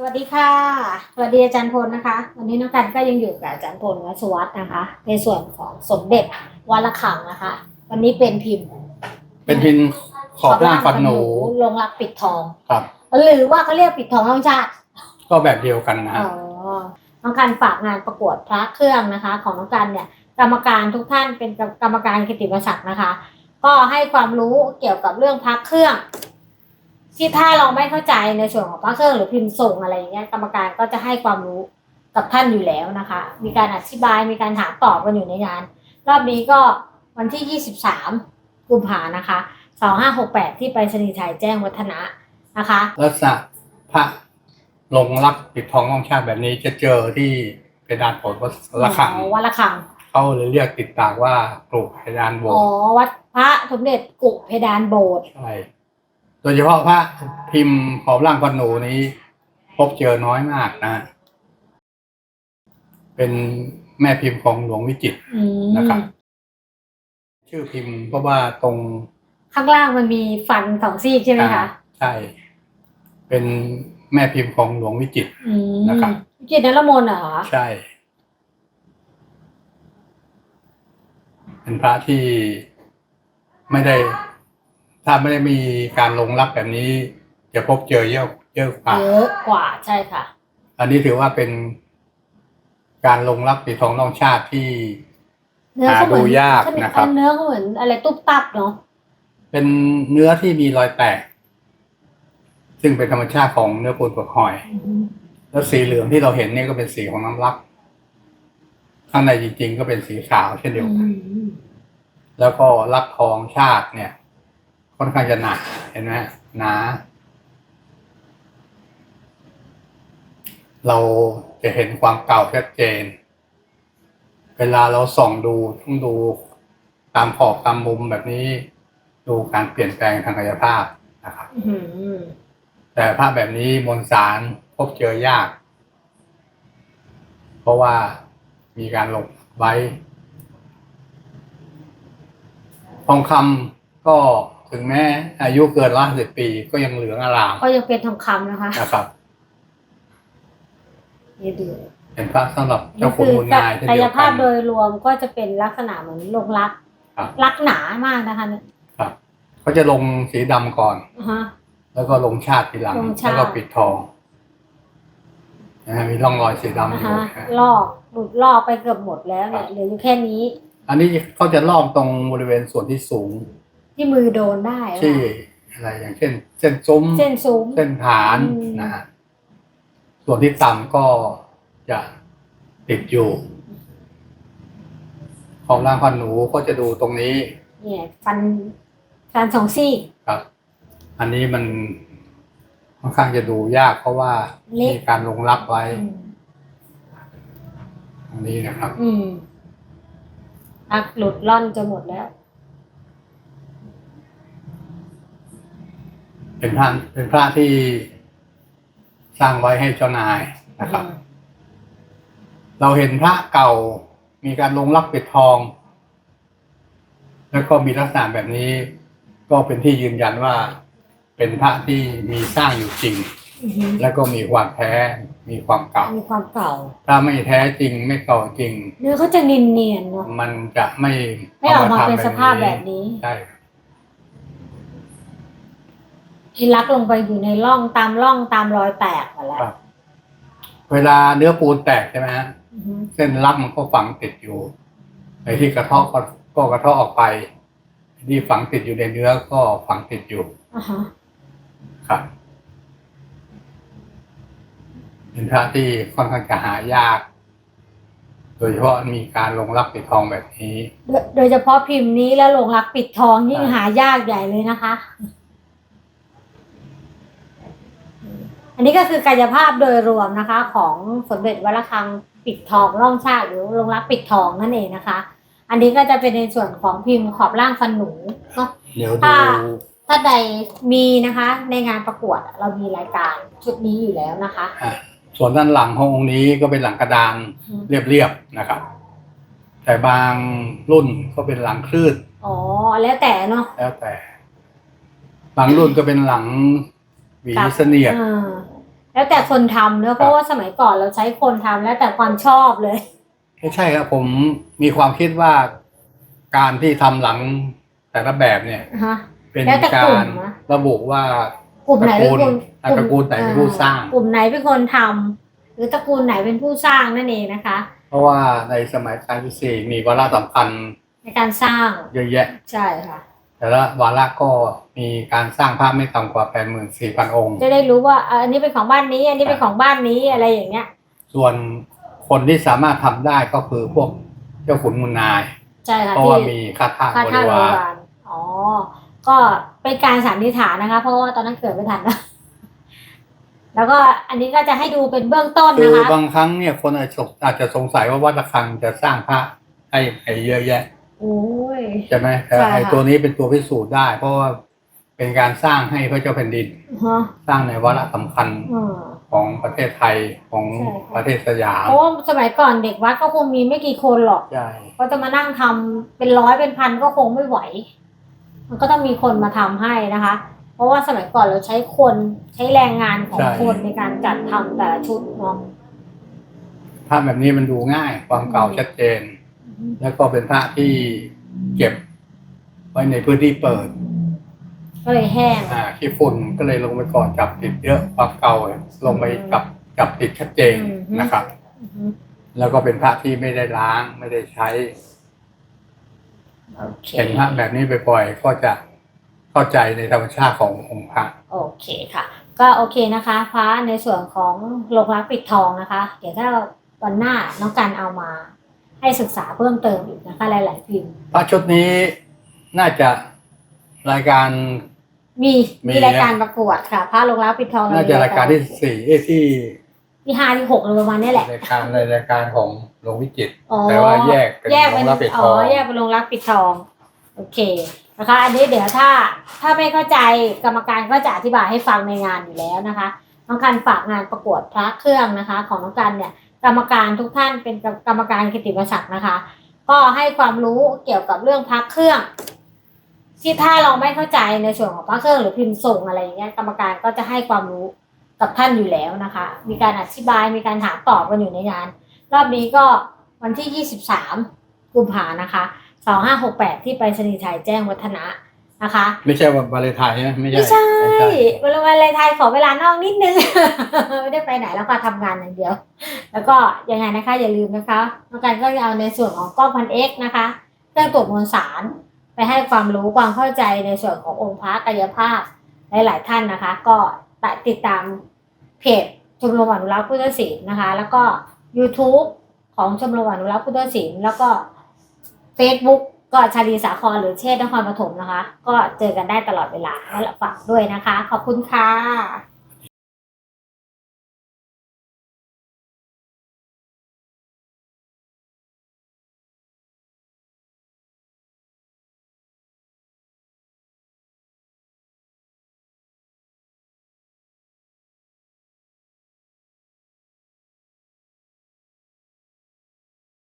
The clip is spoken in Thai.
สวัสดีค่ะ สวัสดีอาจารย์พลนะคะ วันนี้น้องกันก็ยังอยู่กับอาจารย์พลวัชวัฒน์นะคะ ในส่วนของสมเด็จวัดละคังนะคะ วันนี้เป็นพิมพ์ เป็นพินขอบล่างฟันหนูลงรักปิดทอง ครับ หรือว่าเขาเรียกปิดทองห้องชาติก็แบบเดียวกันนะอ๋อน้องกันฝากงานประกวดพระเครื่องนะคะ ของน้องกันเนี่ย กรรมการทุกท่านเป็นกรรมการกิตติมศักดิ์นะคะ ก็ให้ความรู้เกี่ยวกับเรื่องพระเครื่อง ที่ถ้าเราไม่เข้าใจในส่วนของพระเครื่องหรือพิมพ์ส่งอะไรอย่างเงี้ยกรรมการก็จะให้ความรู้กับท่านอยู่แล้วนะคะ มีการอธิบายมีการถามตอบกันอยู่ในงาน รอบนี้ก็วันที่ 23 กุมภานะคะ2568 ที่ไปรษณีย์ไทยแจ้งวัฒนะนะคะลักษณะพระลงรักปิดทองน้องชาติแบบนี้จะเจอที่เพดานโบสถ์วัดระฆังอ๋อวัดละคังเขาเลยเรียกติดปากว่ากรุเพดานโบสอ๋อถ์วัดพระสมเด็จกุเพดานโบสถ์ใช่ โดยเฉพาะพระพิมพ์ขอบล่างฟันหนูนี้ พบเจอน้อยมากนะ เป็นแม่พิมพ์ของหลวงวิจิตรอืมนะครับ ชื่อพิมพ์เพราะว่าตรง ข้างล่างมันมีฟันสองซี่ใช่ไหมคะอ่าใช่ เป็นแม่พิมพ์ของหลวงวิจิตรอืมนะครับจิตรนรมนต์เหรอใช่เป็นพระที่ไม่ได้ ถ้าไม่ได้มีการลงรับแบบนี้ จะพบเจอเยอะเยอะกว่าเยอะกว่าใช่ค่ะ อันนี้ถือว่าเป็นการลงรับปีทองน้องชาติที่เนื้อเขาเหมือนหาดูยากนะครับเนื้อเขาเหมือนอะไรตุ๊บตับเนาะเป็นเนื้อที่มีรอยแตก ซึ่งเป็นธรรมชาติของเนื้อปูนเปลือกหอย แล้วสีเหลืองที่เราเห็นเนี่ยก็เป็นสีของน้ำรักข้างในจริงๆ ก็เป็นสีขาวเช่นเดียวกันอืมแล้วก็รักทองชาติเนี่ย ค่อนข้างจะหนาเห็นไหมหนาเราจะเห็นความเก่าชัดเจน เวลาเราส่องดูต้องดูตามขอบตามมุมแบบนี้ ดูการเปลี่ยนแปลงทางกายภาพนะครับอืมแต่ภาพแบบนี้มวลสารพบเจอยาก เพราะว่ามีการลงไว้ ทองคำก็ ถึงแม้อายุเกินร้อยสิบปีก็ยังเหลืองอลามก็ยังเป็นทองคำนะคะนะครับนี่ดูเป็นพระสำหรับเจ้าขุนมูลนายเช่นกาเดียยวภากัพนโดยรวมก็จะเป็นลักษณะเหมือนลงรักครับรักหนามากนะคะเนี่ยครับเขาจะลงสีดำก่อนอ่าฮะแล้วก็ลงชาติทีหลังลงชาติแล้วก็ปิดทองนะฮะมีร่องรอยสีดำอ่าอยู่ฮะนะฮะลอกหลุดลอกไปเกือบหมดแล้วเนี่ยเหลืออยู่แค่นี้ อันนี้เขาจะลอกตรงบริเวณส่วนที่สูง ที่มือโดนได้ที่ค่ะอะไรอย่างเช่น เส้นซุ้มเส้นซุ้มเส้นฐานอืมนะฮะส่วนที่ต่ำก็จะติดอยู่ ของร่างพันหนูก็จะดูตรงนี้ เนี่ยฟันฟันสองซี่ครับ อันนี้มันค่อนข้างจะดูยากเพราะว่าเล็กมีการลงรับไว้อืมตรงนี้นะครับ อืมอักหลุดล่อนจะหมดแล้ว เป็นพระเป็นพระที่สร้างไว้ให้เจ้านายนะครับ เราเห็นพระเก่ามีการลงรักปิดทอง แล้วก็มีลักษณะแบบนี้ ก็เป็นที่ยืนยันว่า เป็นพระที่มีสร้างอยู่จริงอือฮึแล้วก็มีความแท้มีความเก่า มีความเก่า ถ้าไม่แท้จริงไม่เก่าจริง เนื้อเขาจะเนียนๆเนาะมันจะไม่ไม่ออกมาทำเป็นสภาพแบบนี้ใช่ ที่ลักลงไปอยู่ในร่องตามร่องตามรอยแตกหมดแล้วครับ เวลาเนื้อปูนแตกใช่ไหมฮะอือฮึเส้นรักมันก็ฝังติดอยู่ไอ้ที่กระเทาะก็ก็กระเทาะออกไปไอ้ที่ฝังติดอยู่ในเนื้อก็ฝังติดอยู่อ่าฮะครับเป็นพระที่ค่อนข้างจะหายาก โดยเฉพาะมีการลงรักปิดทองแบบนี้ โดยโดยเฉพาะพิมพ์นี้แล้วลงรักปิดทองยิ่งอ่าหายากใหญ่เลยนะคะ อันนี้ก็คือกายภาพโดยรวมนะคะ ของสมเด็จวัดระฆังปิดทองร่องชาติหรือลงรักปิดทองนั่นเองนะคะ อันนี้ก็จะเป็นในส่วนของพิมพ์ขอบล่างฟันหนูเนาะเดี๋ยวถ้าดูถ้าใดมีนะคะ ในงานประกวดเรามีรายการชุดนี้อยู่แล้วนะคะ อะส่วนด้านหลังขององค์นี้ก็เป็นหลังกระดานอืม เรียบๆนะครับ แต่บางรุ่นก็เป็นหลังคลื่นอ๋อแล้วแต่เนาะแล้วแต่ บางรุ่นก็เป็นหลัง หวีเสนียด อ่าแล้วแต่คนทำเนอะเพราะว่าสมัยก่อนเราใช้คนทำแล้วแต่ความชอบเลย ไม่ใช่ครับผมมีความคิดว่าการที่ทำหลังแต่ละแบบเนี่ย ฮะ เป็นแล้วแต่กกาลุ่รมนะ ระบุว่า กลุ่มไหนเป็นคนตระกูลไหนเป็นผู้สร้าง กลุ่มไหนเป็นคนทำหรือตระกูลไหนเป็นผู้สร้างนั่นเองนะคะ เพราะว่าในสมัยรัชกาลที่สี่มีวาระสำคัญในการสร้างเยอะแยะ ใช่ค่ะ แต่ละวาระก็มีการสร้างภาพไม่ต่ำกว่าแปดหมื่นสี่พันองค์ จะได้รู้ว่าเอ่ออันนี้เป็นของบ้านนี้ อันนี้เป็นของบ้านนี้อะไรอย่างเงี้ย ส่วนคนที่สามารถทำได้ก็คือพวกเจ้าขุนมุนนายใช่ค่ะเพราะที่ว่ามีค่าทาสค่าบท่าริโรวางรพยาบาลอ๋อ ก็เป็นการสันนิษฐานนะคะ เพราะว่าตอนนั้นเกิดไม่ทันนะแล้วก็อันนี้ก็จะให้ดูเป็นเบื้องต้นคืนะอคะบางครั้งเนี่ยคนอาจจะอาจจะสงสัยว่าวัดระฆังจะสร้างพระให้ให้เยอะแยะโอ้ย ใช่ไหมแต่ใช่ค่ะ ไอ้ตัวนี้เป็นตัวพิสูจน์ได้ เพราะว่าเป็นการสร้างให้พระเจ้าแผ่นดิน ฮะสร้างในวาระสำคัญอืมของประเทศไทยของใช่ค่ะ ประเทศสยามเพราะว่าสมัยก่อนเด็กวัดก็คงมีไม่กี่คนหรอกใช่ ก็จะมานั่งทำเป็นร้อยเป็นพันก็คงไม่ไหว มันก็ต้องมีคนมาทำให้นะคะ เพราะว่าสมัยก่อนเราใช้คนใช้แรงงานของคนในการจัดทำแต่ละชุดเนาะ ภาพแบบนี้มันดูง่าย ความเก่าชัดเจน แล้วก็เป็นพระที่ เก็บไว้ในพื้นที่เปิด ก็เลยแห้ง อ่าขี้ฝุ่นก็เลยลงไปก่อนจับติดเยอะความเก่าลงไปจับจับติดชัดเจนอืม นะครับ อือฮึแล้วก็เป็นพระที่ไม่ได้ล้างไม่ได้ใช้โอเค เห็นพระแบบนี้บ่อยๆก็จะเข้าใจในธรรมชาติขององค์พระ โอเคค่ะ ก็โอเคนะคะพระในส่วนของโรงรักปิดทองนะคะ เดี๋ยวถ้าวันหน้าน้องกันเอามา ให้ศึกษาเพิ่มเติมอีกนะคะ หลายๆพิมพ์พระชุดนี้น่าจะรายการ มีมีมีรายการประกวดค่ะพระโรงรักปิดทองน่าจะรายการที่สี่เอ้ยที่ที่ห้าที่หกอะไรประมาณนี้แหละ รายการในรายการของหลวงวิจิตรอ๋อ แต่ว่าแยกเป็นแยกเป็นโรงรับปิดทอ๋อองแยกเป็นโรงรักปิดทอง โอเคนะคะ อันนี้เดี๋ยวถ้าถ้าไม่เข้าใจกรรมการก็จะอธิบายให้ฟังในงานอยู่แล้วนะคะน้องกันฝากงานประกวดพระเครื่องนะคะ ของน้องกันเนี่ย กรรมการทุกท่านเป็นกรรมการกิตติมศักดิ์นะคะ ก็ให้ความรู้เกี่ยวกับเรื่องพระเครื่องที่ถ้าเราไม่เข้าใจในส่วนของพระเครื่องหรือพิมพ์ส่งอะไรอย่างเงี้ยกรรมการก็จะให้ความรู้กับท่านอยู่แล้วนะคะ มีการอธิบายมีการถามตอบกันอยู่ในงาน รอบนี้ก็วันที่ 23 กุมภานะคะ2568 ที่ไปรษณีย์ไทยแจ้งวัฒนะนะคะ ไม่ใช่วันวาเลนไทน์นะไม่ไม่ใช่ใช่วันวันอะไรไทยขอเวลานอกนิดนึง ไม่ได้ไปไหนแล้วก็ทำงานอย่างเดียว แล้วก็ยังไงนะคะอย่าลืมนะคะน้องกันก็จะเอาในส่วนของกล้องพันเอ็กนะคะเครื่องตรวจมวลสารไปให้ความรู้ความเข้าใจในส่วนขององค์พระกายภาพหลายๆท่านนะคะ ก็ติดตามเพจชมรมอนุรักษ์พุทธศิลป์นะคะ แล้วก็ YouTube ของชมรมอนุรักษ์พุทธศิลป์แล้วก็ Facebook ก็ชาลีสาครหรือเชษฐ์นครปฐมนะคะ ก็เจอกันได้ตลอดเวลาแล้วฝากด้วยนะคะ ขอบคุณค่ะ